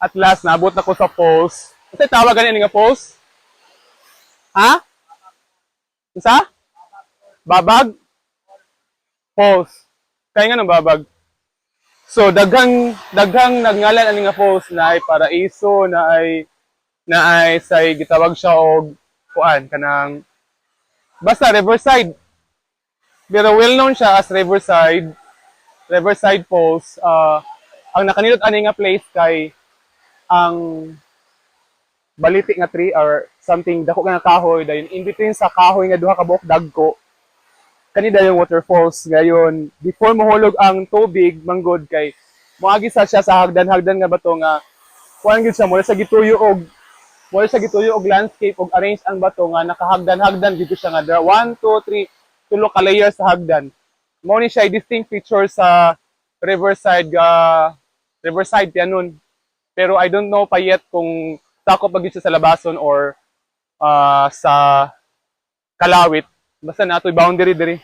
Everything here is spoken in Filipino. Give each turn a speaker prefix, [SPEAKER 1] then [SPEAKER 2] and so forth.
[SPEAKER 1] At last, nabot na ko sa falls. Kasi tawag ganyan nga falls? Ha? Isa? Babag? Falls. Kaya nga ng babag. So, daghang, daghang nagngalan ani nga falls na ay paraiso, na ay, na ay, say, gitawag siya og kuan, kanang, basta Riverside. Pero well known siya as Riverside. Riverside Falls. Uh, ang nakanilot ani nga place kay ang baliti nga tree or something dako nga kahoy dayon in between sa kahoy nga duha ka buok dagko kani dayon waterfalls gayon before mahulog ang tubig manggod kay moagi sa siya sa hagdan-hagdan nga bato nga kuan gid siya mula sa gituyo og mula sa gituyo og landscape og arrange ang bato nga nakahagdan-hagdan dito siya nga there 1 2 3 tulo ka layer sa hagdan. Mao ni siya distinct feature sa Riverside ga Riverside pianon pero I don't know pa yet kung sakop pa gyud siya sa labason or ah, sa kalawit. Basta na ato'y boundary diri